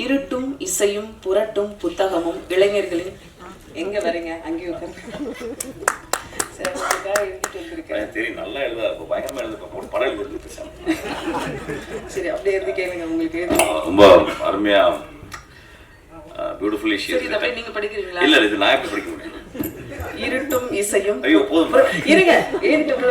இருட்டும் இசையும் புரட்டும் புத்தகமும் இளைஞர்களின் எங்க வரீங்க? அங்கேயே உட்காருங்க சரி உங்களுக்காக எழுதிட்டு வந்திருக்கேன். எனக்கு தெரியும் நல்லா எழுத இப்போ பயங்கரமா எழுதுப்பேன் ஒரு படம் எழுதி பேசாம. சரி அப்படியே எழுதி கேளுங்க உங்களுக்கு எழுதி. ரொம்ப அருமையா பியூட்டிஃபுல்லி சரி இதை அப்படியே நீங்க படிக்கிறீங்களா? இல்ல இது நான் எப்படி படிக்க முடியும்? இருட்டும் இசையும் இருங்க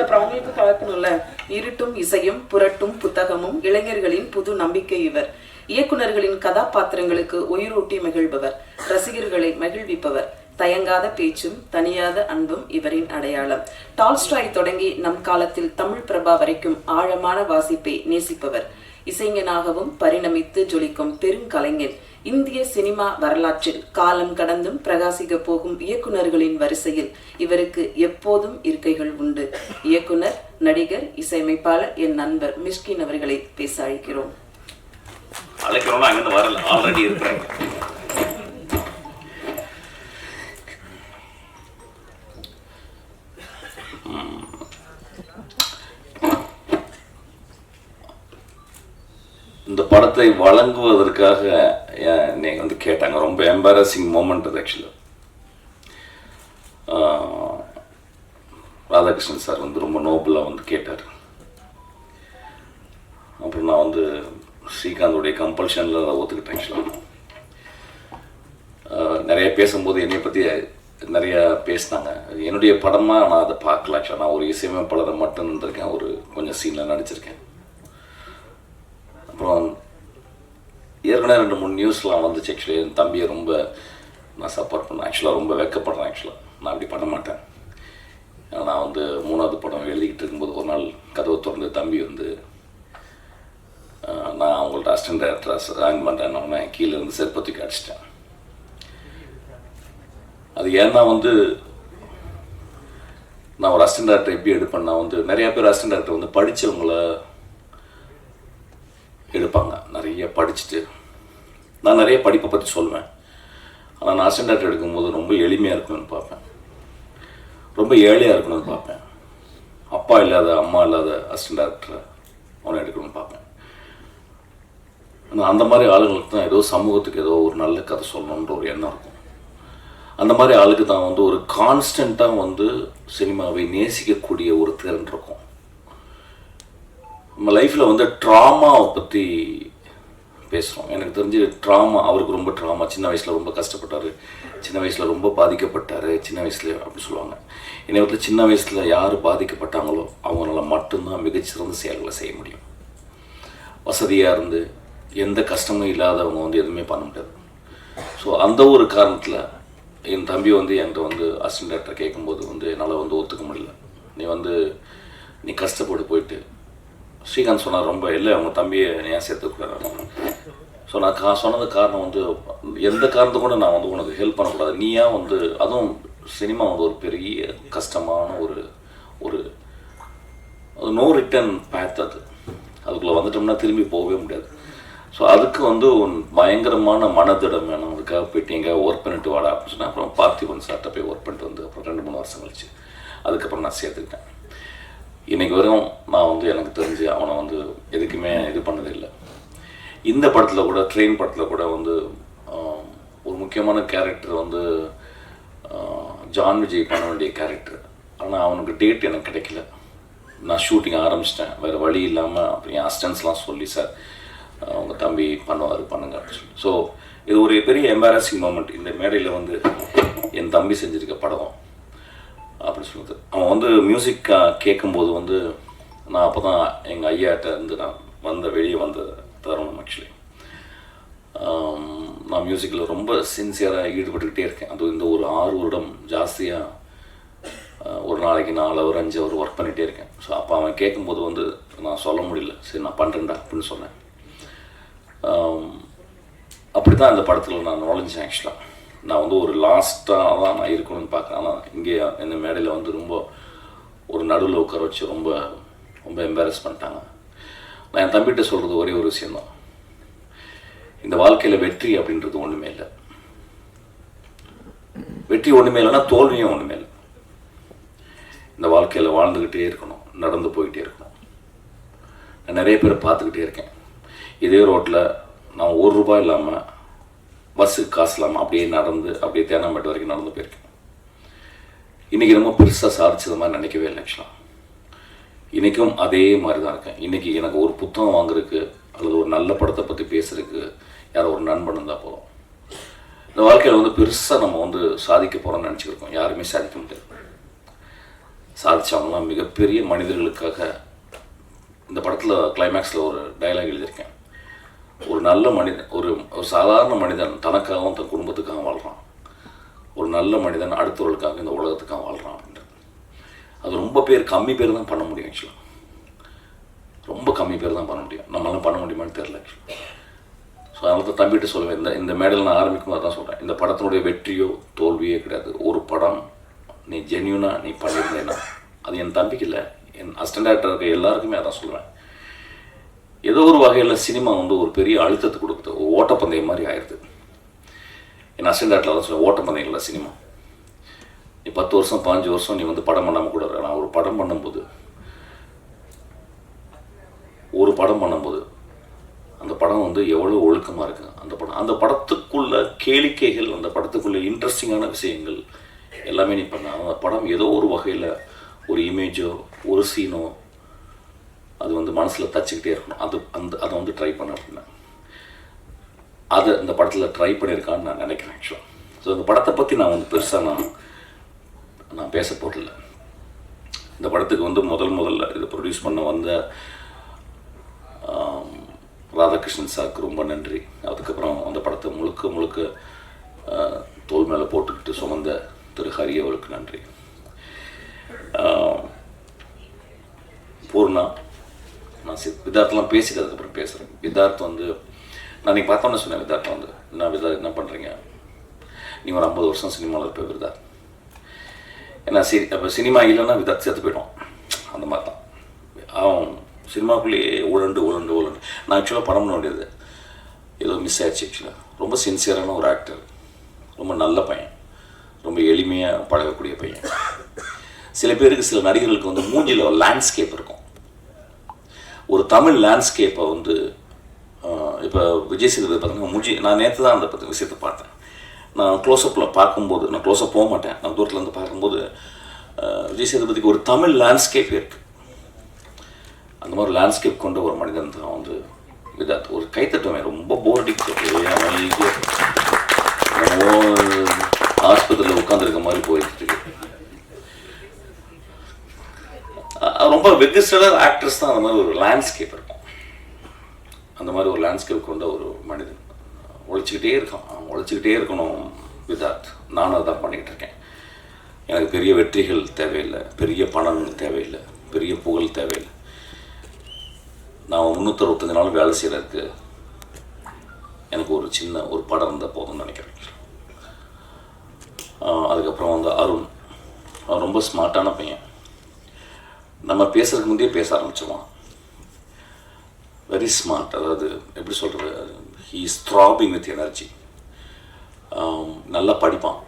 அப்புறம் அவங்களுக்கு இருட்டும் இசையும் புரட்டும் புத்தகமும் இளைஞர்களின் புது நம்பிக்கை இவர். இயக்குனர்களின் கதாபாத்திரங்களுக்கு உயிரூட்டி மகிழ்பவர் ரசிகர்களை மகிழ்விப்பவர். தயங்காத பேச்சும் தனியாத அன்பும் இவரின் அடையாளம். டால்ஸ்டாய் தொடங்கி நம் காலத்தில் தமிழ் பிரபா வரைக்கும் ஆழமான வாசிப்பை நேசிப்பவர். இசைஞனாகவும் பரிணமித்து ஜொலிக்கும் பெருங்கலைஞன். இந்திய சினிமா வரலாற்றில் காலம் கடந்தும் பிரகாசிக்க போகும் இயக்குனர்களின் வரிசையில் இவருக்கு எப்போதும் இருக்கைகள் உண்டு. இயக்குனர் நடிகர் இசையமைப்பாளர் என் நண்பர் மிஷ்கின் அவர்களை பேச அழைக்கிறோம். அழைக்கிறோம்னா அங்கிருந்து வரல. ஆல்ரெடி இருக்கிறாங்க இந்த படத்தை வழங்குவதற்காக என் வந்து கேட்டாங்க. ரொம்ப எம்பாரசிங் மூமெண்ட் அது ஆக்சுவலாக ராதாகிருஷ்ணன் சார் வந்து ரொம்ப நோபலாக வந்து கேட்டார். அப்புறம் நான் வந்து ஸ்ரீகாந்தோடைய கம்பல்ஷனில் நான் ஒத்துக்கிட்டேன் ஆக்சுவலாக நிறைய பேசும்போது என்னை பற்றி நிறைய பேசினாங்க. என்னுடைய படமாக நான் அதை பார்க்கல. ஆக்சுவலாக நான் ஒரு இசையமைப்பாளரை மட்டும் இருந்திருக்கேன். ஒரு கொஞ்சம் சீனில் நடிச்சிருக்கேன். அப்புறம் ஏற்கனவே ரெண்டு மூணு நியூஸ்லாம் வந்துச்சு. ஆக்சுவலி என் தம்பியை ரொம்ப நான் சப்போர்ட் பண்ணேன். ஆக்சுவலாக ரொம்ப வெக்கப்படுறேன் ஆக்சுவலாக நான் அப்படி பண்ண மாட்டேன். நான் வந்து மூணாவது படம் எழுதிக்கிட்டு இருக்கும்போது ஒரு நாள் கதவை திறந்து தம்பி வந்து நான் அவங்கள்ட்ட அசிஸ்டன்ட் டேரக்டராக ஜாயின் பண்ணுறேன்னு கீழே இருந்து செருப்பத்துக்கு அடிச்சிட்டேன் அது ஏன்னா வந்து நான் ஒரு அசிஸ்டன்ட் டேரக்டர் எப்படி எடுப்பேன்னா வந்து நிறையா பேர் அசிஸ்டன்ட் டேரக்டர் வந்து படித்தவங்கள எடுப்பாங்க. நிறைய படிச்சுட்டு. நான் நிறைய படிப்பை பற்றி சொல்லுவேன் ஆனால் நான் அசிஸ்டன்ட் டேரக்டர் எடுக்கும்போது ரொம்ப எளிமையாக இருக்கணும்னு பார்ப்பேன். ரொம்ப ஏழையாக இருக்கணும்னு பார்ப்பேன். அப்பா இல்லாத அம்மா இல்லாத அசிஸ்டன்ட் டேரக்டரை அவனை எடுக்கணும்னு பார்ப்பேன். ஆனால் அந்த மாதிரி ஆளுங்களுக்கு தான் ஏதோ சமூகத்துக்கு ஏதோ ஒரு நல்ல கதை சொல்லணுன்ற ஒரு எண்ணம் இருக்கும். அந்த மாதிரி ஆளுக்கு தான் வந்து ஒரு கான்ஸ்டண்ட்டாக வந்து சினிமாவை நேசிக்கக்கூடிய ஒரு திறன் இருக்கும். நம்ம லைஃப்பில் வந்து ட்ராமாவை பற்றி பேசுகிறோம் எனக்கு தெரிஞ்சு ட்ராமா அவருக்கு ரொம்ப ட்ராமா சின்ன வயசில் ரொம்ப கஷ்டப்பட்டார். சின்ன வயசில் ரொம்ப பாதிக்கப்பட்டார். சின்ன வயசில் அப்படின்னு சொல்லுவாங்க. என்னை வந்து சின்ன வயசில் யார் பாதிக்கப்பட்டாங்களோ அவங்களால மட்டும்தான் மிகச்சிறந்த செயல்களை செய்ய முடியும். வசதியாக இருந்து எந்த கஷ்டமும் இல்லாதவங்க வந்து எதுவுமே பண்ண முடியாது. ஸோ அந்த ஒரு காரணத்தில் என் தம்பி வந்து என்கிட்ட வந்து அசிஸ்டன்ட் டேரக்டர் கேட்கும்போது வந்து என்னால் வந்து ஒத்துக்க முடியல. நீ வந்து நீ கஷ்டப்பட்டு போயிட்டு ஸ்ரீகாந்த் சொன்னார் ரொம்ப இல்லை அவங்க தம்பியை ஏன் சேர்த்துக்கூடாது ஸோ நான் கா சொன்னது காரணம் வந்து எந்த காரணத்தை கூட நான் வந்து உனக்கு ஹெல்ப் பண்ணக்கூடாது. நீ ஏன் வந்து அதுவும் சினிமா வந்து ஒரு பெரிய கஷ்டமான ஒரு ஒரு நோ ரிட்டர்ன் பேத் அது. அதுக்குள்ளே வந்துட்டோம்னா திரும்பி போகவே முடியாது. ஸோ அதுக்கு வந்து ஒரு பயங்கரமான மனதிடம் வேணும். அதுக்காக போயிட்டு எங்கேயாவது ஒர்க் பண்ணிட்டு வாடா அப்படின்னு சொன்னால் அப்புறம் பார்த்திபன் சார்கிட்ட போய் ஒர்க் பண்ணிட்டு வந்து அப்புறம் ரெண்டு மூணு வருஷம் கழிச்சு. அதுக்கப்புறம் நான் சேர்த்துக்கிட்டேன். இன்னைக்கு வரும் நான் வந்து எனக்கு தெரிஞ்சு அவனை வந்து எதுக்குமே இது பண்ணதில்லை இந்த படத்தில் கூட ட்ரெயின் படத்தில் கூட வந்து ஒரு முக்கியமான கேரக்டர் வந்து ஜான் விஜய் பண்ண வேண்டிய கேரக்டர் ஆனால் அவனுக்கு டேட் எனக்கு கிடைக்கல. நான் ஷூட்டிங் ஆரம்பிச்சிட்டேன். வேறு வழி இல்லாமல் அப்புறம் என் அஸ்டன்ஸ்லாம் சொல்லி சார் அவங்க தம்பி பண்ணுவார் பண்ணுங்க அப்படின்னு சொல்லி. ஸோ இது ஒரு பெரிய எம்பாரசிங் மூமெண்ட் இந்த மேடையில் வந்து என் தம்பி செஞ்சிருக்க படம் அப்படின்னு சொல்லுது அவன் வந்து மியூசிக் கேட்கும்போது வந்து நான் அப்போ தான் எங்கள் ஐயாட்ட இருந்து நான் வந்த வெளியே வந்த தருணம் ஆக்சுவலி நான் மியூசிக்கில் ரொம்ப சின்சியராக ஈடுபட்டுக்கிட்டே இருக்கேன். அதுவும் இந்த ஒரு ஆறு வருடம் ஜாஸ்தியாக ஒரு நாளைக்கு நாலு அவர் அஞ்சு அவர் ஒர்க் பண்ணிகிட்டே இருக்கேன். ஸோ அப்போ அவன் கேட்கும்போது வந்து நான் சொல்ல முடியல. சரி நான் பண்ணுறேன்டா அப்படின்னு சொன்னேன். அப்படி தான் இந்த படத்தில் நான் நுழைஞ்சேன் ஆக்சுவலாக நான் வந்து ஒரு லாஸ்ட்டாக தான் நான் இருக்கணும்னு பார்க்குறேன். ஆனால் இங்கே இந்த மேடையில் வந்து ரொம்ப ஒரு நடுவில் உட்கார வச்சு ரொம்ப ரொம்ப எம்பாரஸ் பண்ணிட்டாங்க. நான் என் தம்பிகிட்ட சொல்கிறது ஒரே ஒரு விஷயந்தான் இந்த வாழ்க்கையில் வெற்றி அப்படின்றது ஒன்றுமே இல்லை. வெற்றி ஒன்றுமே இல்லைன்னா தோல்வியும் ஒன்றுமே இல்லை. இந்த வாழ்க்கையில் வாழ்ந்துக்கிட்டே இருக்கணும் நடந்து போயிட்டே இருக்கணும். நான் நிறைய பேரை பார்த்துக்கிட்டே இருக்கேன். இதே ரோட்டில் நான் ஒரு ரூபாய் இல்லாமல் பஸ்ஸுக்கு காசு இல்லாமல் அப்படியே நடந்து அப்படியே தேனாம்பேட்டை வரைக்கும் நடந்து போயிருக்கேன். இன்றைக்கி ரொம்ப பெருசாக சாதிச்சது மாதிரி நினைக்கவே இல்லை ஆக்சுவலாக இன்றைக்கும் அதே மாதிரி தான் இருக்கேன். இன்றைக்கி எனக்கு ஒரு புத்தகம் வாங்குறதுக்கு அல்லது ஒரு நல்ல படத்தை பற்றி பேசுறதுக்கு யாரோ ஒரு நண்பன் இருந்தால் போதும். இந்த வாழ்க்கையில் வந்து பெருசாக நம்ம வந்து சாதிக்க போகிறோம்னு நினச்சிக்கிருக்கோம். யாருமே சாதிக்க முடியாது. சாதிச்சவங்களாம் மிகப்பெரிய மனிதர்களுக்காக இந்த படத்தில் கிளைமேக்ஸில் ஒரு டயலாக் எழுதியிருக்கேன். ஒரு நல்ல மனிதன் ஒரு ஒரு சாதாரண மனிதன் தனக்காகவும் தன் குடும்பத்துக்காகவும் வாழ்கிறான் ஒரு நல்ல மனிதன் அடுத்தவர்களுக்காக இந்த உலகத்துக்காக வாழ்கிறான் அப்படின்றது அது ரொம்ப பேர் கம்மி பேர் தான் பண்ண முடியும் ஆக்சுவலாக ரொம்ப கம்மி பேர் தான் பண்ண முடியும். நம்மளால பண்ண முடியுமான்னு தெரில ஸோ அதனால தான் தம்பிகிட்ட சொல்லுவேன் இந்த இந்த மேடல் நான் ஆரம்பிக்கும் போது தான் சொல்கிறேன் இந்த படத்தினுடைய வெற்றியோ தோல்வியோ கிடையாது. ஒரு படம் நீ ஜென்யூனாக நீ பண்ணியிருந்தேன்னா அது என் தம்பிக்கு இல்லை என் அசிஸ்டன்ட் டேரக்டர் இருக்க எல்லாருக்குமே அதான் சொல்லுவேன். ஏதோ ஒரு வகையில் சினிமா வந்து ஒரு பெரிய அழுத்தத்தை கொடுக்குது. ஒரு ஓட்டப்பந்தயம் மாதிரி ஆயிடுது என் அசிஸ்டன்ட் டேரக்டர் தான் ஓட்டப்பந்தயம் இல்லை சினிமா. நீ பத்து வருஷம் பாஞ்சு வருஷம் நீ வந்து படம் பண்ணாமல் கூட நான் ஒரு படம் பண்ணும்போது ஒரு படம் பண்ணும்போது அந்த படம் வந்து எவ்வளோ ஒழுக்கமாக இருக்கு. அந்த படம் அந்த படத்துக்குள்ள கேளிக்கைகள் அந்த படத்துக்குள்ள இன்ட்ரெஸ்டிங்கான விஷயங்கள் எல்லாமே நீ பண்ண. அந்த படம் ஏதோ ஒரு வகையில் ஒரு இமேஜோ ஒரு சீனோ அது வந்து மனசில் தச்சுக்கிட்டே இருக்கணும். அது அந்த அதை வந்து ட்ரை பண்ண அப்படின்னா. அதை இந்த படத்தில் ட்ரை பண்ணியிருக்கான்னு நான் நினைக்கிறேன் ஆக்சுவலாக ஸோ இந்த படத்தை பற்றி நான் வந்து பெருசாக நான் நான் பேச போகிறதில்ல இந்த படத்துக்கு வந்து முதல் முதல்ல இதை ப்ரொடியூஸ் பண்ண வந்த ராதாகிருஷ்ணன் சாருக்கு ரொம்ப நன்றி. அதுக்கப்புறம் அந்த படத்தை முழுக்க முழுக்க தோல் மேலே போட்டுக்கிட்டு சுமந்த திரு ஹரி அவருக்கு நன்றி. பூர்ணா நான் சி விதார்த்தெலாம் பேசிட்டு அதுக்கப்புறம் பேசுகிறேன் விதார்த் வந்து நான் நீ பார்த்தோன்னே சொன்னேன் விதார்த்தை வந்து. நான் விதார்த் என்ன பண்ணுறீங்க நீ ஒரு ஐம்பது வருஷம் சினிமாவில் இருப்ப விருதா ஏன்னா சி இப்போ சினிமா இல்லைன்னா விதார்த் சேர்த்து போயிடும். அந்த மாதிரி தான் அவன் சினிமாக்குள்ளேயே உழண்டு உழண்டு உழண்டு. நான் ஆக்சுவலாக படம் பண்ண வேண்டியது ஏதோ மிஸ் ஆயிடுச்சு ஆக்சுவலாக ரொம்ப சின்சியரான ஒரு ஆக்டர் ரொம்ப நல்ல பையன். ரொம்ப எளிமையாக பழகக்கூடிய பையன். சில பேருக்கு சில நடிகர்களுக்கு வந்து மூஞ்சியில் ஒரு லேண்ட்ஸ்கேப் இருக்கும். ஒரு தமிழ் லேண்ட்ஸ்கேப்பை வந்து இப்போ விஜய் சேதுபதி பார்த்தீங்கன்னா முஜி நான் நேற்று தான் அந்த பற்றி விஷயத்தை பார்த்தேன். நான் க்ளோஸ்அப்பில் பார்க்கும்போது நான் க்ளோஸ்அப் போக மாட்டேன். நான் தூரத்துலேருந்து பார்க்கும்போது விஜய் சேதுபதிக்கு ஒரு தமிழ் லேண்ட்ஸ்கேப் இருக்குது அந்த மாதிரி லேண்ட்ஸ்கேப் கொண்ட ஒரு மனிதன் தான் வந்து விதாத் ஒரு கைத்தட்டுவன் ரொம்ப போர் அடிக்கிறது ஆஸ்பத்திரியில் உட்காந்துருக்க மாதிரி போயிட்டு இருக்கு. ரொம்ப வெகு ஆக்ட்ரஸ் தான் அந்த மாதிரி ஒரு லேண்ட்ஸ்கேப் இருக்கும். அந்த மாதிரி ஒரு லேண்ட்ஸ்கேப் கொண்ட ஒரு மனிதன். உழைச்சிக்கிட்டே இருக்கான். அவன் உழைச்சிக்கிட்டே இருக்கணும். விதார்த் நானும் அதான் பண்ணிக்கிட்டு இருக்கேன். எனக்கு பெரிய வெற்றிகள் தேவையில்லை. பெரிய பணம் தேவையில்லை. பெரிய புகழ் தேவையில்லை. நான் முந்நூற்றறுபத்தஞ்சு நாள் வேலை செய்கிறதுக்கு எனக்கு ஒரு சின்ன ஒரு படம் இருந்தால் போதும்னு நினைக்கிறேன். அதுக்கப்புறம் வந்து அருண். அவன் ரொம்ப ஸ்மார்ட்டான பையன். நம்ம பேசுறதுக்கு முந்தையே பேச ஆரம்பிச்சிருவான் வெரி ஸ்மார்ட் அதாவது எப்படி சொல்கிறது he is throbbing with energy நல்லா படிப்பான்.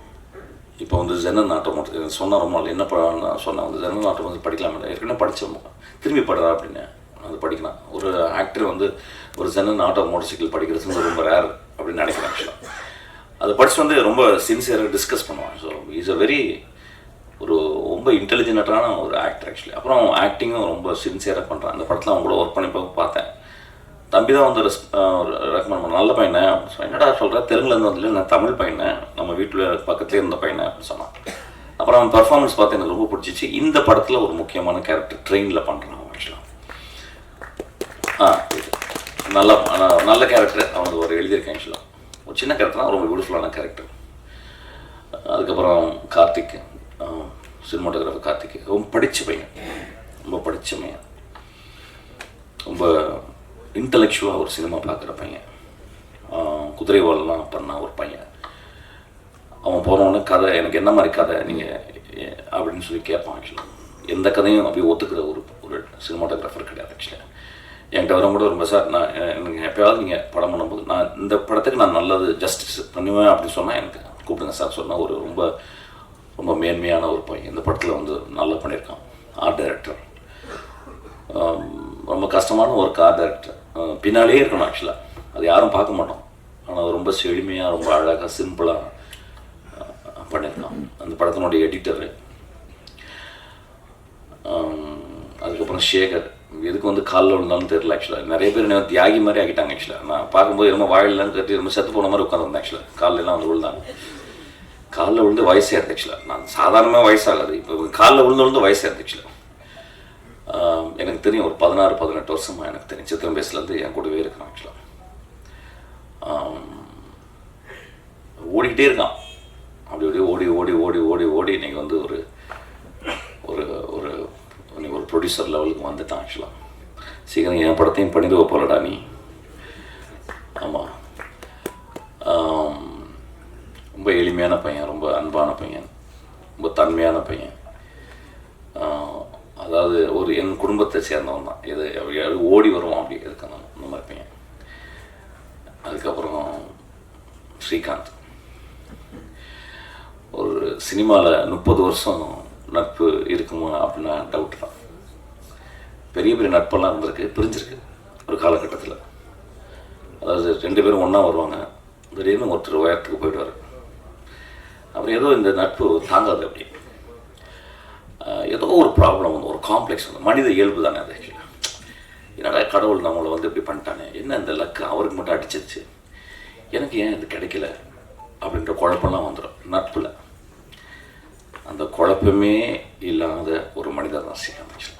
இப்போ வந்து ஜெனன் நாட்டம் சொன்ன ரொம்ப நாள் என்ன படம் நான் சொன்னேன் வந்து ஜெனன் நாட்டம் வந்து படிக்கலாம் ஏற்கனவே படித்தோம் திரும்பி படுறா அப்படின்னு. அது படிக்கலாம் ஒரு ஆக்டர் வந்து ஒரு ஜெனன் ஆட்டோ மோட்டர் சைக்கிள் படிக்கிறது வந்து ரொம்ப ரேர் அப்படின்னு நினைக்கிறேன் ஆக்சுவலாக அதை படித்து வந்து ரொம்ப சின்சியராக டிஸ்கஸ் பண்ணுவான். ஸோ இஸ் அ வெரி ஒரு ரொம்ப இன்டெலிஜென்ட்டான ஒரு ஆக்டர் ஆக்சுவலி அப்புறம் ஆக்டிங்கும் ரொம்ப சின்சியராக பண்ணுறான் அந்த படத்தில் அவங்க கூட ஒர்க் பண்ணி போக பார்த்தேன். தம்பி தான் வந்து ரெக்கமெண்ட் பண்ண நல்ல பையனை அப்படின்னு சொன்னேன். என்னடா சொல்கிறேன் தெலுங்குலேருந்து வந்து நான் தமிழ் பையனை நம்ம வீட்டில் பக்கத்துலேயே இருந்த பையனை அப்படின்னு சொன்னான். அப்புறம் அவன் பர்ஃபார்மன்ஸ் பார்த்து எனக்கு ரொம்ப பிடிச்சிச்சு. இந்த படத்தில் ஒரு முக்கியமான கேரக்டர் ட்ரெயினில் பண்ணுறான் அவன் ஆக்சுவலாக ஆ நல்ல நல்ல கேரக்டர் அவனுக்கு ஒரு எழுதியிருக்கேன் ஆக்சுவலாக ஒரு சின்ன கேரக்டர் தான் ரொம்ப பியூட்டிஃபுல்லான கேரக்டர் அதுக்கப்புறம் கார்த்திக். சினிமாட்டோகிராஃபர் கார்த்திக் ரொம்ப படித்த பையன். ரொம்ப படித்த பையன். ரொம்ப இன்டலெக்சுவலாக ஒரு சினிமா பார்க்குற பையன். ஆஹ் குதிரைவால்லாம் பண்ண ஒரு பையன். அவன் போனவொடனே கதை எனக்கு என்ன மாதிரி கதை? நீங்கள் அப்படின்னு சொல்லி கேட்பான் ஆக்சுவலாக எந்த கதையும் அப்படியே ஒத்துக்கிற ஒரு ஒரு சினிமாட்டோகிராஃபர் கிடையாது ஆக்சுவலாக என்கிட்ட வரும் கூட ரொம்ப சார் நான் எனக்கு எப்பயாவது நீங்கள் படம் பண்ணும்போது நான் இந்த படத்துக்கு நான் நல்லது ஜஸ்டிஸ் பண்ணுவேன் அப்படின்னு சொன்னால் எனக்கு கூப்பிடுங்க சார் சொன்னால் ஒரு ரொம்ப ரொம்ப மேன்மையான ஒரு பையன். இந்த படத்தில் வந்து நல்லா பண்ணியிருக்கான். ஆர்ட் டைரக்டர் ரொம்ப கஷ்டமான ஒரு கார் டைரக்டர் பின்னாலே இருக்கணும் ஆக்சுவலாக அது யாரும் பார்க்க மாட்டோம். ஆனால் ரொம்ப செழுமையாக ரொம்ப அழகாக சிம்பிளாக பண்ணியிருக்கான். அந்த படத்தினுடைய எடிட்டரு அதுக்கப்புறம் சேகர். எதுக்கு வந்து காலில் விழுந்தாலும் தெரியல ஆக்சுவலாக நிறைய பேர் என்ன தியாகி மாதிரி ஆகிட்டாங்க ஆக்சுவலாக நான் பார்க்கும்போது ரொம்ப வாயிலன்னு கட்டி ரொம்ப செத்து போன மாதிரி உட்காந்துருந்தேன் ஆக்சுவலாக காலில் வந்து விழுந்தாங்க. காலில் விழுந்து வயசாயிருது இருந்துச்சுல நான் சாதாரணமாக வயசாகாது. இப்போ காலில் விழுந்து விழுந்து வயசாயிருது ஆக்சுவலாக எனக்கு தெரியும் ஒரு பதினாறு பதினெட்டு வருஷமாக எனக்கு தெரியும். சித்திரம் பேசுலேருந்து என் கூடவே இருக்கிறான் ஆக்சுவலாக ஓடிக்கிட்டே இருக்கான். அப்படி அப்படியே ஓடி ஓடி ஓடி ஓடி ஓடி நீங்கள் வந்து ஒரு ஒரு ஒரு நீங்கள் ஒரு ப்ரொடியூசர் லெவலுக்கு வந்துட்டான் ஆக்சுவலாக சீக்கிரம் என் படத்தையும் பண்ணிடுவோம் போலடா நீ. ஆமாம் ரொம்ப எளிமையான பையன் ரொம்ப அன்பான பையன் ரொம்ப தன்மையான பையன். அதாவது ஒரு என் குடும்பத்தை சேர்ந்தவன் தான். இது எப்படியாவது ஓடி வருவான் அப்படி இருக்கணும் அந்த மாதிரி பையன். அதுக்கப்புறம் ஸ்ரீகாந்த். ஒரு சினிமாவில் முப்பது வருஷம் நட்பு இருக்குமா அப்படின்னா டவுட் தான். பெரிய பெரிய நட்பெல்லாம் இருந்திருக்கு பிரிஞ்சிருக்கு ஒரு காலகட்டத்தில். அதாவது ரெண்டு பேரும் ஒன்றா வருவாங்க. திடீர்னு ஒருத்தர் உயரத்துக்கு போயிடுவார். அப்புறம் ஏதோ இந்த நட்பு தாங்காது அப்படி. ஏதோ ஒரு ப்ராப்ளம் வந்து ஒரு காம்ப்ளெக்ஸ் வந்து மனித இயல்பு தானே அது ஆக்சுவலாக என்னடா கடவுள் நம்மளை வந்து இப்படி பண்ணிட்டானே? என்ன இந்த லக்கு அவருக்கு மட்டும் அடிச்சிருச்சு. எனக்கு ஏன் இது கிடைக்கல? அப்படின்ற குழப்பம்லாம் வந்துடும் நட்பில். அந்த குழப்பமே இல்லாத ஒரு மனிதர் தான் ஸ்ரீகாந்த் இன்றைக்கி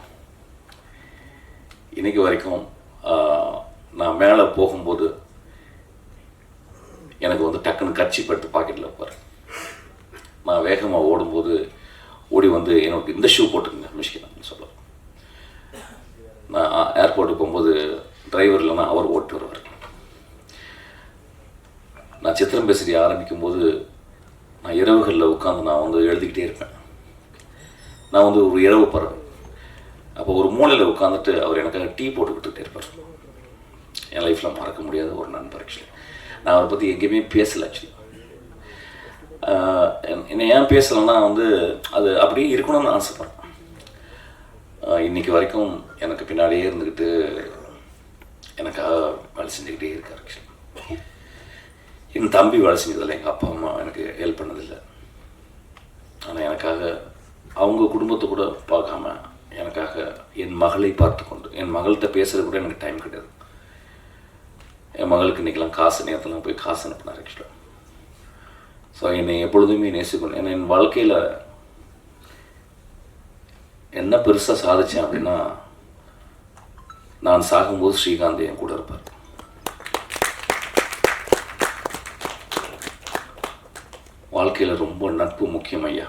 இன்னைக்கு வரைக்கும் நான் மேலே போகும்போது எனக்கு வந்து டக்குன்னு கட்சி பட்டு பாக்கெட்டில் வைப்பார் நான் வேகமாக ஓடும்போது ஓடி வந்து எனக்கு இந்த ஷூ போட்டுருங்க மிஷ்கின் சொல்ல நான் ஏர்போர்ட்டுக்கு போகும்போது டிரைவர் இல்லைன்னா அவர் ஓட்டு வருவார். நான் சித்திரம் பேசுறி ஆரம்பிக்கும் போது நான் இரவுகளில் உட்காந்து நான் வந்து எழுதிக்கிட்டே இருப்பேன். நான் வந்து ஒரு இரவு பறவை. அப்போ ஒரு மூலையில் உட்காந்துட்டு அவர் எனக்காக டீ போட்டு கொடுத்துட்டே இருப்பார். என் லைஃப்பில் மறக்க முடியாத ஒரு நண்பர் ஆக்சுவலி நான் அவரை பற்றி எங்கேயுமே பேசலை ஆக்சுவலி என்னை ஏன் பேசலைன்னா வந்து அது அப்படியே இருக்கணும்னு ஆசைப்பட்றேன். இன்னைக்கு வரைக்கும் எனக்கு பின்னாடியே இருந்துக்கிட்டு எனக்காக வேலை செஞ்சுக்கிட்டே இருக்கார் ஆக்சுவலி என் தம்பி வேலை செஞ்சதில்லை எங்கள் அப்பா அம்மா எனக்கு ஹெல்ப் பண்ணதில்லை. ஆனால் எனக்காக அவங்க குடும்பத்தை கூட பார்க்காம எனக்காக என் மகளை பார்த்து கொண்டு என் மகள்கிட்ட பேசுறது கூட எனக்கு டைம் கிடையாது. என் மகளுக்கு இன்றைக்கெல்லாம் காசு நேரத்தில் போய் காசு அனுப்பினார் ஆக்சுவலாக ஸோ என்னை எப்பொழுதுமே நேசிக்கணும். ஏன்னா என் வாழ்க்கையில் என்ன பெருசாக சாதித்தேன் அப்படின்னா நான் சாகும்போது ஸ்ரீகாந்த் என் கூட இருப்பார். வாழ்க்கையில் ரொம்ப நட்பு முக்கியம் ஐயா.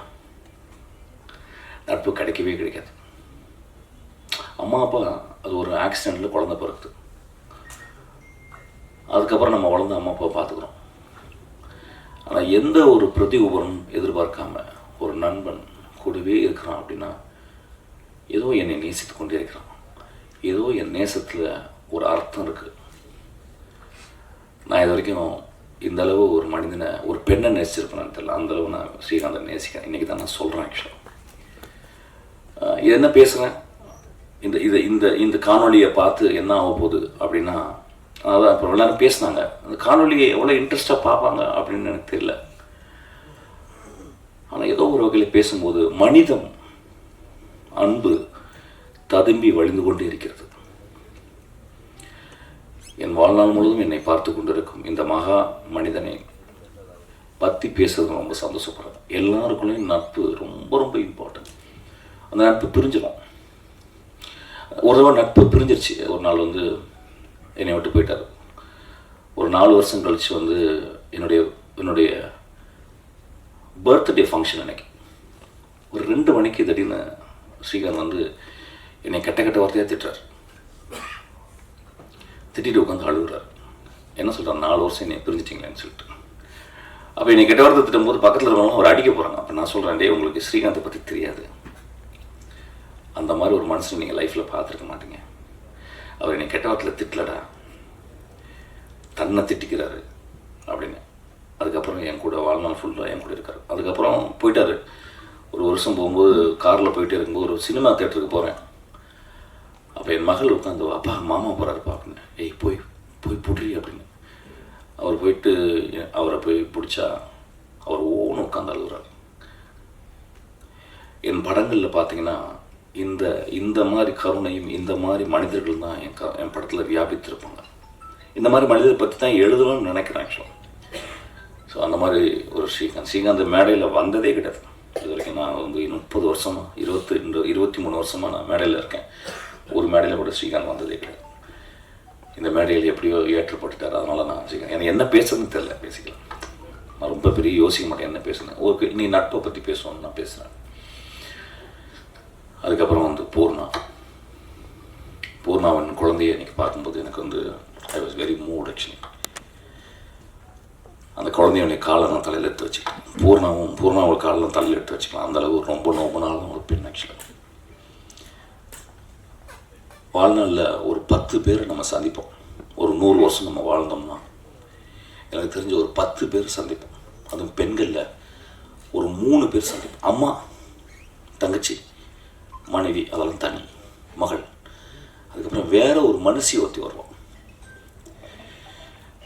நட்பு கிடைக்கவே கிடைக்காது. அம்மா அப்பா அது ஒரு ஆக்சிடெண்ட்டில் குழந்த பிறகுது அதுக்கப்புறம் நம்ம வளர்ந்து அம்மா அப்பா பார்த்துக்குறோம். ஆனால் எந்த ஒரு பிரதி உபரம் எதிர்பார்க்காம ஒரு நண்பன் கூடவே இருக்கிறான் அப்படின்னா ஏதோ என்னை நேசித்து கொண்டே இருக்கிறான். ஏதோ என் நேசத்தில் ஒரு அர்த்தம் இருக்குது நான் இது வரைக்கும் இந்த அளவு ஒரு மனிதனை ஒரு பெண்ணை நேசிச்சிருப்பேன் தெரியல. அந்த அளவு நான் ஸ்ரீகாந்தன் நேசிக்கிறேன். இன்றைக்கி தான் நான் சொல்கிறேன் ஆக்சுவலாக இது என்ன பேசுகிறேன் இந்த இதை இந்த இந்த காணொலியை பார்த்து என்ன ஆக போகுது அப்படின்னா அதான் இப்போ எல்லோரும் பேசினாங்க. அந்த காணொளியை எவ்வளோ இன்ட்ரெஸ்ட்டாக பார்ப்பாங்க அப்படின்னு எனக்கு தெரியல. ஆனால் ஏதோ ஒரு வகையில் பேசும்போது மனிதம் அன்பு ததும்பி வழிந்து கொண்டே இருக்கிறது. என் வாழ்நாள் முழுவதும் என்னை பார்த்து கொண்டிருக்கும் இந்த மகா மனிதனை பற்றி பேசுறது ரொம்ப சந்தோஷப்படுறேன். எல்லாருக்குள்ளேயும் நட்பு ரொம்ப ரொம்ப இம்பார்ட்டன்ட் அந்த நட்பு பிரிஞ்சிடும். ஒரு தடவை நட்பு பிரிஞ்சிருச்சு. ஒரு நாள் வந்து என்னை விட்டு போயிட்டார். ஒரு நாலு வருஷம் கழிச்சு வந்து என்னுடைய என்னுடைய பர்த்டே ஃபங்க்ஷன் அன்னைக்கு. ஒரு ரெண்டு மணிக்கு திடீர்னு ஸ்ரீகாந்த் வந்து என்னை கெட்ட கெட்ட வார்த்தையாக திட்டுறார். திட்டிட்டு உட்காந்து அழுகுறார். என்ன சொல்கிறார் நாலு வருஷம் என்னை பிரிஞ்சிட்டிங்களேன்னு சொல்லிட்டு. அப்போ என்னை கெட்ட வார்த்தை திட்டும்போது பக்கத்தில் இருக்கவங்க ஒரு அடிக்க போகிறாங்க அப்போ நான் சொல்கிறேன் டே உங்களுக்கு ஸ்ரீகாந்தை பற்றி தெரியாது. அந்த மாதிரி ஒரு மனுஷன் நீங்கள் லைஃப்பில் பார்த்துருக்க மாட்டீங்க. அவர் என்னை கெட்ட வார்த்தையில் திட்டலடா. தன்னை திட்டிக்கிறாரு அப்படின்னு. அதுக்கப்புறம் என் கூட வாழ்நாள் ஃபுல்லாக என் கூட இருக்கார். அதுக்கப்புறம் போயிட்டார். ஒரு வருஷம் போகும்போது காரில் போயிட்டே இருக்கும்போது ஒரு சினிமா தேட்டருக்கு போகிறேன் அப்போ என் மகள் உட்காந்து அப்பா மாமா போகிறாருப்பா அப்படின்னு. ஏய் போய் போய் புட்ரி அப்படின்னு. அவர் போயிட்டு அவரை போய் பிடிச்சா அவர் ஓன்னு உட்காந்து அழுகுறாரு. என் படங்களில் பார்த்தீங்கன்னா இந்த இந்த மாதிரி கருணையும் இந்த மாதிரி மனிதர்கள் தான் என் க என் படத்தில் வியாபித்திருப்பாங்க. இந்த மாதிரி மனிதரை பற்றி தான் எழுதணும்னு நினைக்கிறேன் ஆக்சுவலாக ஸோ அந்த மாதிரி ஒரு ஸ்ரீகாந்த் ஸ்ரீகாந்த் மேடையில் வந்ததே கிடையாது. இது வரைக்கும் நான் வந்து முப்பது வருஷமாக இருபத்தி ரெண்டு இருபத்தி மூணு வருஷமாக நான் மேடையில் இருக்கேன். ஒரு மேடையில் கூட ஸ்ரீகாந்த் வந்ததே கிடையாது. இந்த மேடையில் எப்படியோ ஏற்றப்பட்டுட்டார் அதனால் நான் ஸ்ரீகாந்த் எனக்கு என்ன பேசுறதுன்னு தெரியல பேசிக்கலாம் நான் ரொம்ப பெரிய யோசிக்க மாட்டேன் என்ன பேசுனேன் ஒரு நீ நட்பை பற்றி பேசுவோன்னு நான் பேசுகிறேன் அதுக்கப்புறம் வந்து பூர்ணா. பூர்ணாவின் குழந்தைய எனக்கு பார்க்கும்போது எனக்கு வந்து I was very mood actually அந்த குழந்தையுடைய காலை நான் தலையில் எடுத்து வச்சுக்கலாம் பூர்ணாவும் பூர்ணாவோட காலில் தலையில் எடுத்து வச்சுக்கலாம் அந்தளவு ரொம்ப ரொம்ப நோம்பு நாளும் ஒரு பெண் ஆக்சுவலாக வாழ்நாளில் ஒரு பத்து பேர் நம்ம சந்திப்போம். ஒரு நூறு வருஷம் நம்ம வாழ்ந்தோம்னா எனக்கு தெரிஞ்ச ஒரு பத்து பேர் சந்திப்போம். அதுவும் பெண்களில் ஒரு மூணு பேர் சந்திப்போம். அம்மா தங்கச்சி மனைவி அதெல்லாம் தனி மகள். அதுக்கப்புறம் வேற ஒரு மனுஷி ஒருத்தி வருவோம்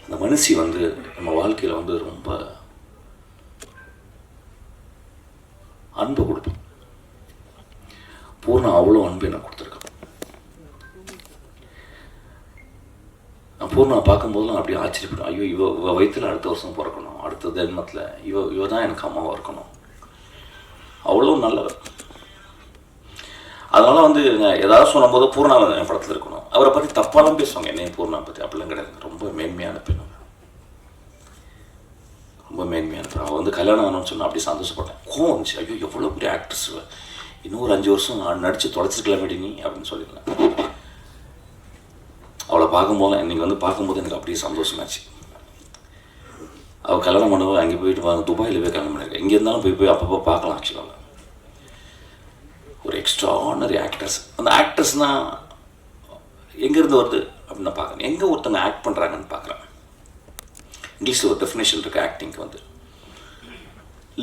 அந்த மனுஷி வந்து நம்ம வாழ்க்கையில் வந்து ரொம்ப அன்பு கொடுப்போம் பூர்ணா அவ்வளோ அன்பு எனக்கு கொடுத்துருக்கான். நான் பூர்ணா பார்க்கும்போதெல்லாம் அப்படியே ஆச்சரியப்படும் ஐயோ இவ இவ வயிற்றில் அடுத்த வருஷம் பிறக்கணும். அடுத்த ஜென்மத்தில் இவ இவ தான் எனக்கு அம்மாவாக இருக்கணும். அவ்வளோ நல்லவன் அதனால வந்து ஏதாவது சொல்லும்போது பூர்ணா என் படத்தில் இருக்கணும். அவரை பற்றி தப்பாலாம் பேசுவாங்க. என்னையும் பூர்ணா பற்றி அப்படிலாம் கிடையாது. ரொம்ப மேன்மையான பெண் ரொம்ப மேன்மையான பெண். அவள் வந்து கல்யாணம் ஆனோன்னு சொன்னால் அப்படி சந்தோஷப்பட்டேன். கோவம் வந்துச்சு. ஐயோ எவ்வளோ பெரிய ஆக்ட்ரஸ் இன்னும் ஒரு அஞ்சு வருஷம் நான் நடிச்சு தொலைச்சிருக்கலாமேடி நீ அப்படின்னு சொல்லியிருந்தேன். அவளை பார்க்கும்போது இன்றைக்கி வந்து பார்க்கும்போது எனக்கு அப்படியே சந்தோஷமாச்சு. அவள் கல்யாணம் பண்ணுவாங்க அங்கே போயிட்டு வாங்க துபாயில் போய் கல்யாணம் பண்ணியிருக்கேன் இங்கே இருந்தாலும் போய் போய் அப்பப்போ பார்க்கலாம் ஆக்சுவலாக எக்ஸ்ட்ரானரி ஆக்டர்ஸ் அந்த ஆக்டர்ஸ்னால் எங்கேருந்து வருது அப்படின்னு நான் பார்க்குறேன். எங்கே ஒருத்தங்க ஆக்ட் பண்ணுறாங்கன்னு பார்க்குறேன். இங்கிலீஷில் ஒரு டெஃபினேஷன் இருக்குது ஆக்டிங்க்கு வந்து.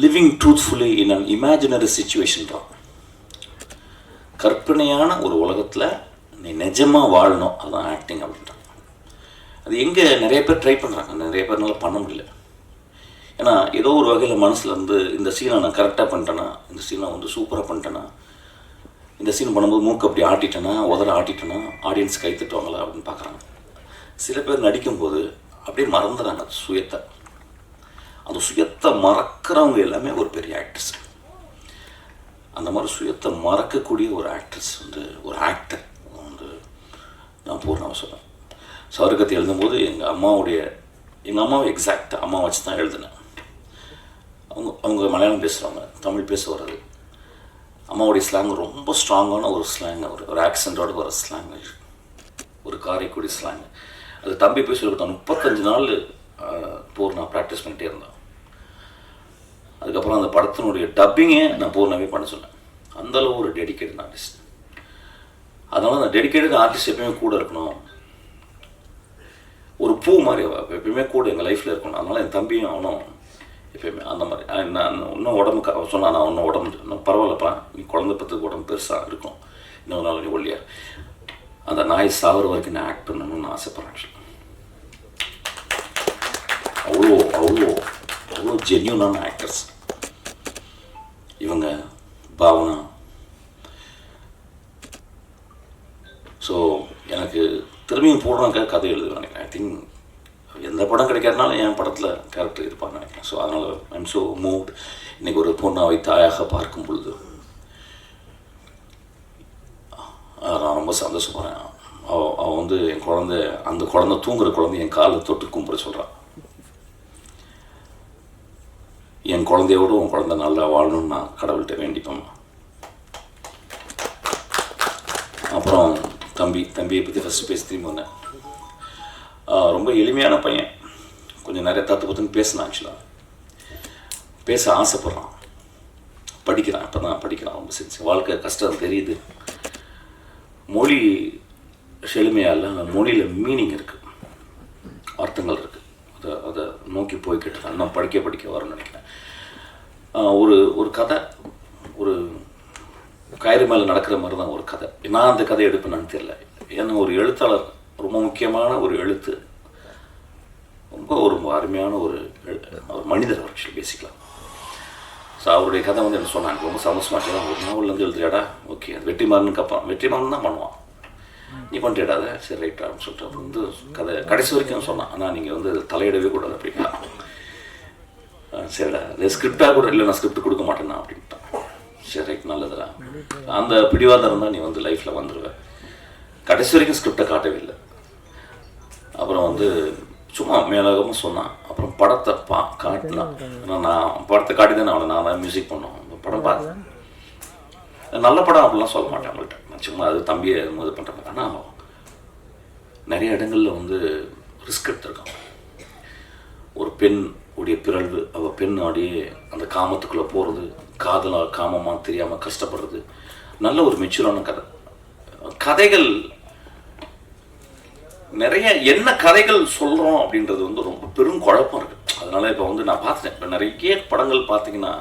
Living truthfully in an imaginary situation தான் கற்பனையான ஒரு உலகத்தில் நீ நிஜமாக வாழணும். அதுதான் ஆக்டிங் அப்படின்றாங்க அது எங்கே நிறைய பேர் ட்ரை பண்ணுறாங்க நிறைய பேர்னால பண்ண முடியல. ஏன்னா ஏதோ ஒரு வகையில் மனசில் இருந்து இந்த சீனை நான் கரெக்டாக பண்ணிட்டேனா இந்த சீனை வந்து சூப்பராக பண்ணிட்டேனா இந்த சீன் பண்ணும்போது மூக்கு அப்படி ஆட்டிட்டேன்னா உதற ஆட்டிட்டேன்னா ஆடியன்ஸ் கை தட்டுவாங்களா அப்படின்னு பார்க்குறாங்க. சில பேர் நடிக்கும்போது அப்படியே மறந்துடுறாங்க சுயத்தை. அந்த சுயத்தை மறக்கிறவங்க எல்லாமே ஒரு பெரிய ஆக்டர்ஸ் அந்த மாதிரி சுயத்தை மறக்கக்கூடிய ஒரு ஆக்ட்ரஸ் வந்து ஒரு ஆக்டர் வந்து நான் பூர்ணமாக சொல்கிறேன் சவர்க்கத்தை எழுதும்போது எங்கள் அம்மாவுடைய எங்கள் அம்மாவை எக்ஸாக்ட் அம்மா வச்சு தான் எழுதினேன். அவங்க அவங்க மலையாளம் பேசுகிறவங்க தமிழ் பேச வர்றது. அம்மாவுடைய ஸ்லாங் ரொம்ப ஸ்ட்ராங்கான ஒரு ஸ்லாங் ஒரு ஒரு ஆக்சென்டோட வர ஸ்லாங் ஒரு காரைக்குடி ஸ்லாங் அது தம்பி போய் சொல்லி கொடுத்தான். முப்பத்தஞ்சு நாள் போர் பூர்ணா ப்ராக்டிஸ் பண்ணிகிட்டே இருந்தேன். அதுக்கப்புறம் அந்த படத்தினுடைய டப்பிங்கே நான் பூர்ணாவே பண்ண சொன்னேன். அந்தளவு ஒரு டெடிக்கேட்டட் ஆர்டிஸ்ட் அதனால் அந்த டெடிக்கேட்டட் ஆர்டிஸ்ட் எப்பயுமே கூட இருக்கணும். ஒரு பூ மாதிரி எப்பயுமே கூட எங்கள் லைஃப்பில் இருக்கணும். அதனால் என் தம்பியும் அவனும் எப்பயுமே அந்த மாதிரி. நான் இன்னும் உடம்பு சொன்னால் நான் இன்னும் உடம்பு இன்னும் பரவாயில்லப்பா. நீ குழந்தை பத்துக்கு உடம்பு பெருசாக இருக்கும். இன்னொரு நாள் நீ ஒல்லியார் அந்த நாய் சாகுற வரைக்கும் நான் ஆக்ட் பண்ணணும்னு ஆசைப்பட்றேன் அவ்வளோ அவ்வளோ அவ்வளோ ஜென்யூனான ஆக்டர்ஸ் இவங்க பாவனா. ஸோ எனக்கு திரும்பியும் போடுறாங்க கதை எழுதுவேன் ஐ திங்க் எந்த படம் கிடைக்காதனாலும் என் படத்தில் கேரக்டர் இருப்பான்னு நினைக்கிறேன். ஸோ அதனால் ஐம் ஸோ மூவ்ட் இன்றைக்கி ஒரு பொண்ணாவை தாயாக பார்க்கும் பொழுது நான் ரொம்ப சந்தோஷப்படுறேன். அவ அவ வந்து என் குழந்தை அந்த குழந்தை தூங்குற குழந்தை என் காலை தொட்டு கும்பிட சொல்கிறான் என் குழந்தையோட உன் குழந்தை நல்லா வாழணும்னு நான் கடவுள்கிட்ட வேண்டிப்பேன் அப்புறம் தம்பி தம்பியை பற்றி ஃபஸ்ட்டு பேசி திரும்பி வந்தேன். ரொம்ப எளிமையான பையன். கொஞ்சம் நிறைய தத்து பத்துன்னு பேசினான் ஆக்சுவலாக பேச ஆசைப்பட்றான். படிக்கிறான் இப்போ தான் படிக்கிறான் ரொம்ப செஞ்சு வாழ்க்கை கஷ்டம் தெரியுது. மொழி செழுமையால் இல்லை அந்த மொழியில் மீனிங் இருக்குது அர்த்தங்கள் இருக்குது அதை அதை நோக்கி போய்கிட்டு இருக்கேன் இன்னும் படிக்க படிக்க வரும்னு நினைக்கிறேன். ஒரு ஒரு கதை ஒரு கயிறு மேலே நடக்கிற மாதிரி தான் ஒரு கதை. நான் அந்த கதை எடுப்பேன்னு தெரியல. ஏன்னா ஒரு எழுத்தாளர் ரொம்ப முக்கியமான ஒரு எழுத்து. ரொம்ப ஒரு அருமையான ஒரு ஒரு மனிதர் அவர் ஆக்சுவலி பேசிக்கலாம். ஸோ அவருடைய கதை வந்து என்ன சொன்னாங்க ரொம்ப சந்தோஷமாக தான் ஒரு நாவல்லேருந்து எழுதுறியாடா? ஓகே அது வெற்றிமாறன் கேட்பான் வெற்றிமாறன் தான் பண்ணுவான். நீ பண்ணிடாத சரி ரைட் அப்படின்னு சொல்லிட்டு அவர் வந்து கதை கடைசி வரைக்கும் சொன்னான். ஆனால் நீங்கள் வந்து தலையிடவே கூடாது அப்படின்னா. சரிடா அது ஸ்கிரிப்டாக கூட இல்லை நான் ஸ்கிரிப்ட் கொடுக்க மாட்டேன்னா அப்படின்ட்டான். சரி ரைட் நல்லதுடா. அந்த பிடிவாதம் இருந்தால் நீ வந்து லைஃப்பில் வந்துடுவேன் கடைசி வரைக்கும் ஸ்கிரிப்டை காட்டவே இல்லை. அப்புறம் வந்து சும்மா மேலகமாக சொன்னான் அப்புறம் படத்தை பா காட்டினான் ஏன்னா நான் படத்தை காட்டி தானே அவனை நான் தான் மியூசிக் பண்ணோம் அந்த படம் பார்த்து நல்ல படம் அப்படிலாம் சொல்ல மாட்டேன் அவங்கள்ட்ட. நான் சும்மா அது தம்பியை இது பண்ணுறேன் ஆனால் நிறைய இடங்களில் வந்து ரிஸ்க் எடுத்திருக்கான். ஒரு பெண் உடைய பிறழ்வு அவள் பெண் அப்படியே அந்த காமத்துக்குள்ளே போகிறது காதலா காமமாக தெரியாமல் கஷ்டப்படுறது நல்ல ஒரு மெச்சூரான கதை. கதைகள் நிறைய என்ன கதைகள் சொல்கிறோம் அப்படின்றது வந்து ரொம்ப பெரும் குழப்பம் இருக்குது அதனால இப்போ வந்து நான் பார்த்துட்டேன். இப்போ நிறைய படங்கள் பார்த்தீங்கன்னா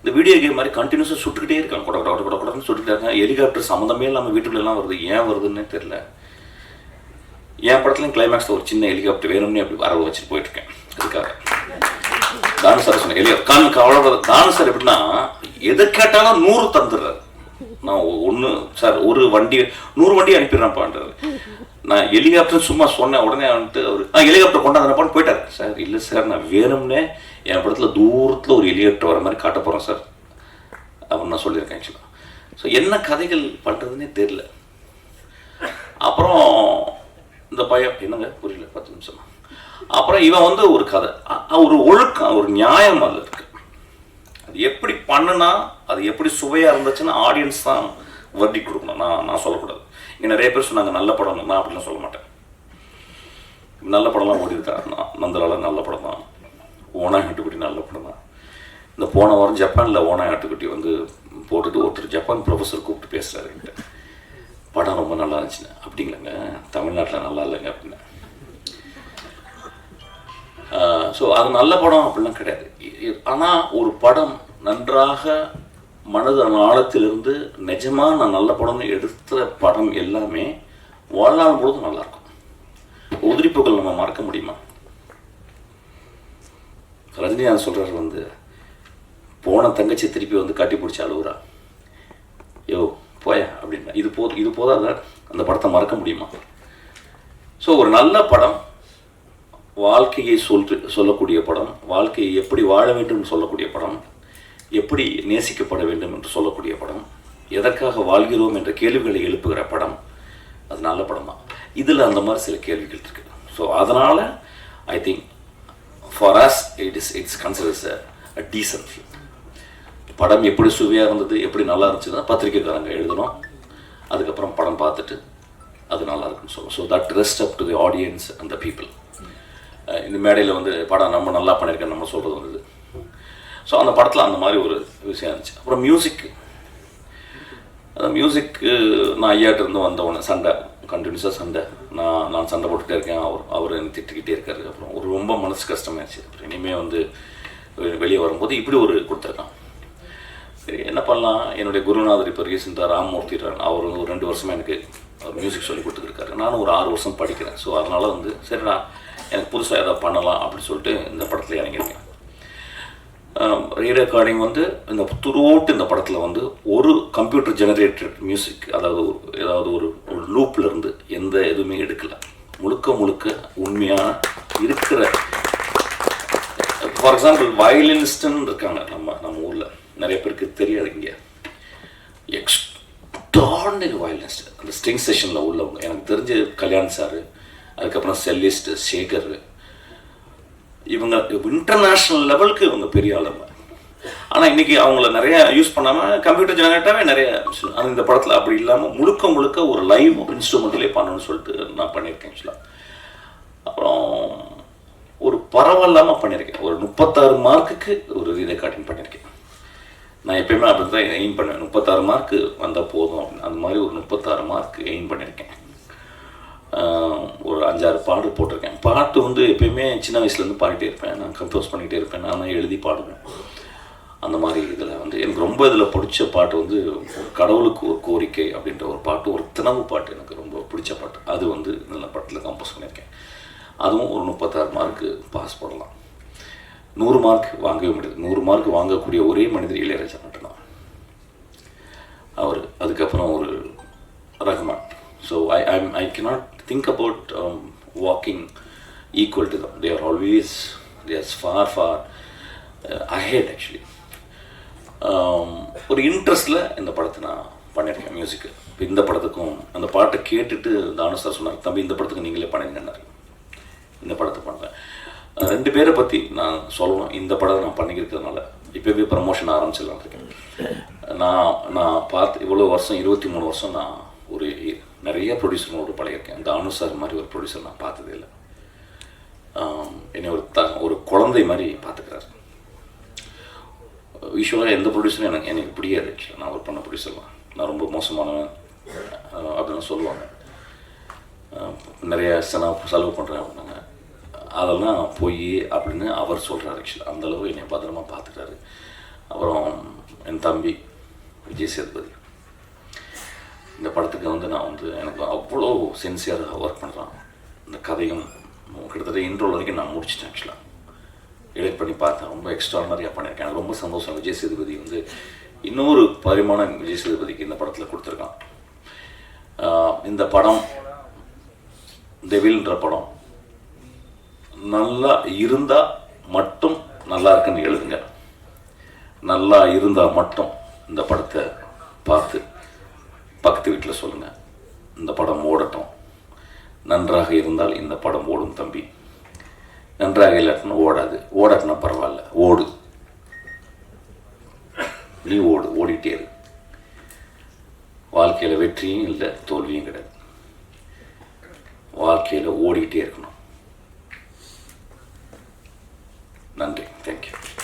இந்த வீடியோ கேம் மாதிரி கண்டினியூஸாக சுட்டுக்கிட்டே இருக்காங்க. கொட கொட கொட கொடன்னு சுட்டுக்கிட்டே இருக்காங்க. ஹெலிகாப்டர் சம்மந்தமே இல்லாமல் வீட்டுக்குள்ள எல்லாம் வருது. ஏன் வருதுன்னே தெரில என் படத்துலையும் கிளைமேக்ஸில் ஒரு சின்ன ஹெலிகாப்டர் வேணும்னே அப்படி வரவு வச்சுட்டு போயிட்டுருக்கேன். அதுக்காக. தானு சார் சொன்னேன். எலியா கான் அவ்வளோ தானு சார் எப்படின்னா எது கேட்டாலும் நூறு தந்துடுறாரு. நான் ஒன்று சார் ஒரு வண்டி நூறு வண்டி அனுப்பிடுறேன்ப்பான்றாரு. நான் ஹெலிகாப்டர் சும்மா சொன்னேன் உடனே வந்துட்டு அவர் ஆ ஹெலிகாப்டர் கொண்டாந்துறப்பான்னு போயிட்டார். சார் இல்லை சார் நான் வேணும்னே என் படத்தில் தூரத்தில் ஒரு ஹெலிகாப்டர் வர மாதிரி காட்ட போகிறேன் சார். அப்படின்னு நான் சொல்லியிருக்கேன் ஆக்சுவலாக ஸோ என்ன கதைகள் பண்ணுறதுனே தெரில அப்புறம் இந்த பையன் என்னங்க? புரியல பத்து நிமிஷம். அப்புறம் இவன் வந்து ஒரு கதை. ஒரு ஒழுக்கம் ஒரு நியாயம் அதில் இருக்கு. அது எப்படி பண்ணுனா அது எப்படி சுவையாக இருந்துச்சுன்னா ஆடியன்ஸ் தான் வர்டி கொடுக்கணும். நான் நான் சொல்லக்கூடாது. இங்கே நிறைய பேர் சொன்னாங்க நல்ல படம் நான் அப்படிலாம் சொல்ல மாட்டேன். நல்ல படம்லாம் ஓடி இருக்கா நான் நந்தலால நல்ல படம் தான். ஓனா ஆட்டுக்குட்டி நல்ல படம் தான். இந்த போன வாரம் ஜப்பானில் ஓனா ஆட்டுக்குட்டி வந்து போட்டுட்டு ஒருத்தர் ஜப்பான் ப்ரொஃபஸர் கூப்பிட்டு பேசுகிறாரு என்கிட்ட. படம் ரொம்ப நல்லா இருந்துச்சுன்னு. அப்படிங்களாங்க? தமிழ்நாட்டில் நல்லா இல்லைங்க. அப்படின்னு. ஸோ அது நல்ல படம் அப்படிலாம் கிடையாது. ஆனால் ஒரு படம் நன்றாக மனது ஆழத்திலிருந்து நிஜமா நான் நல்ல படம்னு எடுத்த படம் எல்லாமே வாழ்நாள் பொழுதும் நல்லாயிருக்கும் உதிரிப்புகள் நம்ம மறக்க முடியுமா? ரஜினிகாந்த் சொல்கிறார் வந்து போன தங்கச்சி திருப்பி வந்து கட்டி பிடிச்சி அழுகுறா யோ போயா அப்படின்னா இது போ இது போதாத? அந்த படத்தை மறக்க முடியுமா? ஸோ ஒரு நல்ல படம் வாழ்க்கையை சொல் சொல்லக்கூடிய படம் வாழ்க்கையை எப்படி வாழ வேண்டும் என்று சொல்லக்கூடிய படம் எப்படி நேசிக்கப்பட வேண்டும் என்று சொல்லக்கூடிய படம் எதற்காக வாழ்கிறோம் என்ற கேள்விகளை எழுப்புகிற படம் அது நல்ல படம்? தான் இதில் அந்த மாதிரி சில கேள்விகள் இருக்கு. ஸோ அதனால் I think for us it is it's considers a decent film படம் எப்படி சுவையாக இருந்தது எப்படி நல்லா இருந்துச்சுன்னா பத்திரிக்கைக்காரங்க எழுதணும். அதுக்கப்புறம் படம் பார்த்துட்டு அது நல்லா இருக்குன்னு சொல்லுவோம். So that rest up to the audience and the people இந்த மேடையில் வந்து படம் நம்ம நல்லா பண்ணியிருக்கேன் நம்ம சொல்கிறது வந்தது ஸோ அந்த படத்தில் அந்த மாதிரி ஒரு விஷயம் இருந்துச்சு. அப்புறம் மியூசிக் அந்த மியூசிக்கு நான் ஐயாட்டிருந்து வந்தவொடனே சண்டை கண்டினியூஸாக சண்டை. நான் நான் சண்டை போட்டுகிட்டே இருக்கேன். அவர் அவர் என்னை திட்டிக்கிட்டே இருக்காரு. அப்புறம் ஒரு ரொம்ப மனசு கஷ்டமாயிருச்சு. அப்புறம் இனிமேல் வந்து வெளியே வரும்போது இப்படி ஒரு கொடுத்துருக்கான். சரி என்ன பண்ணலாம்? என்னுடைய குருநாதர் இப்போ ரீசெண்டாக ராமமூர்த்தி அவர் வந்து ஒரு ரெண்டு வருஷமாக எனக்கு அவர் மியூசிக் சொல்லி கொடுத்துருக்காரு நானும் ஒரு ஆறு வருஷம் படிக்கிறேன். ஸோ அதனால் வந்து சரிடா எனக்கு புதுசாக ஏதாவது பண்ணலாம் அப்படின்னு சொல்லிட்டு இந்த படத்தில் இறங்கியிருக்கேன். ரீ ரெக்கார்டிங் வந்து இந்த துருவோட்டு இந்த படத்தில் வந்து ஒரு கம்ப்யூட்டர் ஜெனரேட்டட் மியூசிக் அதாவது ஒரு- ஏதாவது ஒரு ஒரு லூப்லருந்து எந்த எதுவுமே எடுக்கலை. முழுக்க முழுக்க உண்மையான இருக்கிற ஃபார் எக்ஸாம்பிள் வயலினிஸ்ட்னு இருக்காங்க நம்ம நம்ம ஊரில். நிறைய பேருக்கு தெரியாது இங்கே. எக்ஸ்ட்ராடனரி வயலினிஸ்ட் அந்த ஸ்ட்ரிங் செஷனில் உள்ளவங்க. எனக்கு தெரிஞ்ச கல்யாண் சார் அதுக்கப்புறம் செல்லிஸ்ட் சேகர் இவங்க இன்டர்நேஷ்னல் லெவலுக்கு இவங்க பெரிய அளவு ஆனால் இன்னைக்கு அவங்கள நிறைய யூஸ் பண்ணாமல் கம்ப்யூட்டர் ஜெனரேட்டாகவே நிறைய ஆனால் இந்த படத்தில் அப்படி இல்லாமல் முழுக்க முழுக்க ஒரு லைவ் இன்ஸ்ட்ருமெண்ட்லேயே பண்ணணும்னு சொல்லிட்டு நான் பண்ணியிருக்கேன் ஆக்சுவலாக அப்புறம் ஒரு பரவாயில்லாமல் பண்ணியிருக்கேன். ஒரு முப்பத்தாறு மார்க்குக்கு ஒரு ரெக்கார்டிங் பண்ணியிருக்கேன். நான் எப்பயுமே அப்படி தான் எய்ம் பண்ணுவேன். முப்பத்தாறு மார்க்கு வந்தால் போதும் அப்படின்னு. அந்த மாதிரி ஒரு முப்பத்தாறு மார்க் எய்ம் பண்ணியிருக்கேன். ஒரு அஞ்சாறு பாட்டு போட்டிருக்கேன். பாட்டு வந்து எப்பயுமே சின்ன வயசுலேருந்து பாடிட்டே இருப்பேன். நான் கம்போஸ் பண்ணிகிட்டே இருப்பேன். நான் எழுதி பாடுவேன். அந்த மாதிரி இதில் வந்து எனக்கு ரொம்ப இதில் பிடிச்ச பாட்டு வந்து கடவுளுக்கு ஒரு கோரிக்கை அப்படின்ற ஒரு பாட்டு ஒரு தினவு பாட்டு எனக்கு ரொம்ப பிடிச்ச பாட்டு. அது வந்து நல்ல பாட்டில் கம்போஸ் பண்ணியிருக்கேன். அதுவும் ஒரு முப்பத்தாறு மார்க்கு பாஸ் பண்ணலாம். நூறு மார்க் வாங்கவே முடியாது. நூறு மார்க் வாங்கக்கூடிய ஒரே மனிதர் இளையராஜா மட்டும்தான். அவர். அதுக்கப்புறம் ஒரு Rahman so I I I cannot think about walking to them. They they are always are far, far uh, ahead actually um, ஒரு இன்ட்ரெஸ்டில் இந்த படத்தை நான் பண்ணியிருக்கேன் மியூசிக்கு இப்போ இந்த படத்துக்கும் அந்த பாட்டை கேட்டுட்டு தானு சார் சொன்னார் தம்பி இந்த படத்துக்கு நீங்களே பண்ணிருங்கன்னாரு. இந்த படத்தை பண்ணுறேன் ரெண்டு பேரை பற்றி நான் சொல்லணும். இந்த படத்தை நான் பண்ணிக்கிறதுனால இப்போவே ப்ரமோஷன் ஆரம்பிச்சிடலாம் இருக்கேன். நான் நான் பார்த்து இவ்வளோ வருஷம் இருபத்தி மூணு வருஷம் நான் ஒரு நிறைய ப்ரொடியூசரோட பழகிருக்கேன் தானு சார் மாதிரி ஒரு ப்ரொடியூசர் நான் பார்த்ததே இல்லை. என்னை ஒரு த ஒரு குழந்தை மாதிரி பார்த்துக்கிறாரு. யூஸ்வலாக எந்த ப்ரொடியூசரும் எனக்கு எனக்கு பிடிக்காது ஆக்சுவலாக நான் ஒர்க் பண்ண ப்ரொடியூசர்லாம் நான் ரொம்ப மோசமானவன் அப்படின்னு சொல்லுவாங்க. நிறைய செலவு செலவு பண்ணுறேன் அப்படின்னாங்க. அதெல்லாம் போய் அப்படின்னு அவர் சொல்கிறார் ஆக்சுவலாக அந்தளவு என்னை பத்திரமா பார்த்துக்கிறாரு. அப்புறம் என் தம்பி விஜய் சேதுபதி. இந்த படத்துக்கு வந்து நான் வந்து எனக்கு அவ்வளோ சின்சியராக ஒர்க் பண்ணுறான் இந்த கதையும் கிட்டத்தட்ட இன்ட்ரோல் வரைக்கும் நான் முடிச்சிட்டேன் ஆக்சுவலாக எடிட் பண்ணி பார்த்தேன். ரொம்ப எக்ஸ்ட்ரானரியாக பண்ணியிருக்கேன். எனக்கு ரொம்ப சந்தோஷம். விஜய் சேதுபதி வந்து இன்னொரு பரிமாணம் விஜய் சேதுபதிக்கு இந்த படத்தில் கொடுத்துருக்கான். இந்த படம் டெவில்ன்ற படம் நல்லா இருந்தால் மட்டும் நல்லா இருக்குன்னு எழுதுங்க. நல்லா இருந்தால் மட்டும் இந்த படத்தை பார்த்து பக்கத்து வீட்டில் சொல்லுங்கள் இந்த படம் ஓடட்டும். நன்றாக இருந்தால் இந்த படம் ஓடும் தம்பி. நன்றாக இல்லாட்டினா ஓடாது. ஓடாட்டினா பரவாயில்ல. ஓடு. நீ ஓடு. ஓடிட்டே இரு. வாழ்க்கையில் வெற்றியும் இல்லை தோல்வியும் கிடையாது. வாழ்க்கையில் ஓடிக்கிட்டே இருக்கணும். நன்றி. தேங்க்யூ